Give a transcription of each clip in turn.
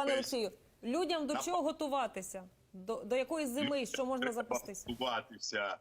Пане Олексію, людям до чого готуватися? До, до якої зими, що можна запастися? готуватися е,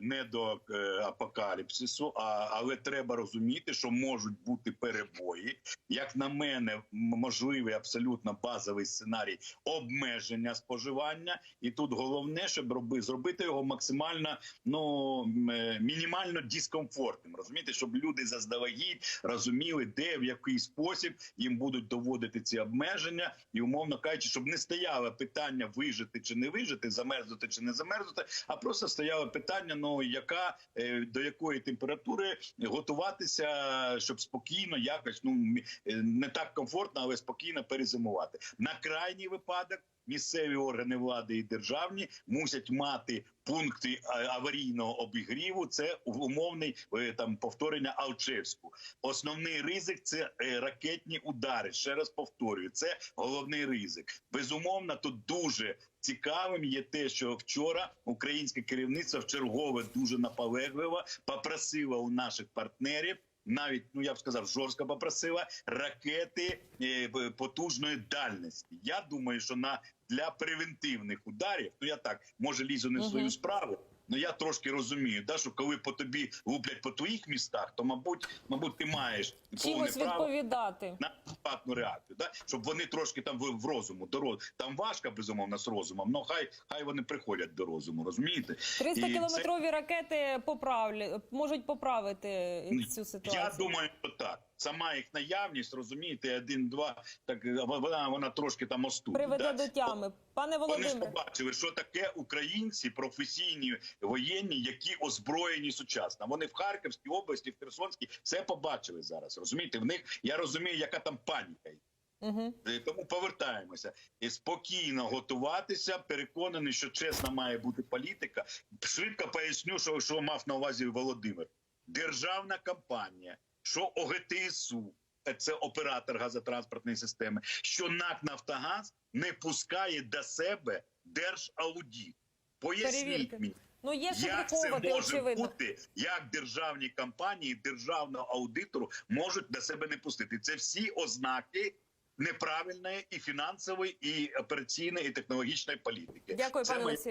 не до е, апокаліпсису, а, але треба розуміти, що можуть бути перебої. Як на мене, можливий абсолютно базовий сценарій обмеження споживання, і тут головне, щоб роби, зробити його максимально ну е, мінімально дискомфортним. Розумієте, щоб люди заздалегідь розуміли, де в який спосіб їм будуть доводити ці обмеження, і умовно кажучи, щоб не стояло питання вижити чи не вижити, замерзнути чи не замерзнути, а просто стояло питання: ну яка е, до якої температури готуватися, щоб спокійно, якось ну е, не так комфортно, але спокійно перезимувати. На крайній випадок. Місцеві органи влади і державні мусять мати пункти аварійного обігріву. Це умовний е, там повторення Алчевську. Основний ризик це е, ракетні удари. Ще раз повторюю, це головний ризик. Безумовно, тут дуже цікавим є те, що вчора українське керівництво вчергове дуже наполегливо попросило у наших партнерів. Навіть ну я б сказав, жорстко попросила ракети е, потужної дальності. Я думаю, що на для превентивних ударів, ну я так може лізу не в свою справу. Ну я трошки розумію, да, що коли по тобі луплять по твоїх містах, то мабуть, мабуть, ти маєш повне право відповідати. на адекватну реакцію, да? щоб вони трошки там в, в розуму до роз... Там важко безумовно з розумом, але хай хай вони приходять до розуму, розумієте? 300 І це- кілометрові ракети поправлі, можуть поправити цю ситуацію. Я думаю, що так. Сама їх наявність, розумієте, один-два, так вона вона трошки там остудить. Приведе да? до тями. Пане Вони ж побачили, що таке українці, професійні воєнні, які озброєні сучасно. Вони в Харківській області, в Херсонській все побачили зараз. Розумієте, в них я розумію, яка там паніка. угу. Е, Тому повертаємося і спокійно готуватися. Переконаний, що чесна має бути політика. Швидко поясню, що, що мав на увазі Володимир. Державна компанія, що ОГТСУ, е, це оператор газотранспортної системи, що НАК Нафтогаз не пускає до себе держаудит. Поясніть Перевірки. мені. Ну є Як це може очевидно. бути, як державні компанії державного аудитору можуть до себе не пустити? Це всі ознаки неправильної і фінансової, і операційної, і технологічної політики. Дякую, Це пане Олексію.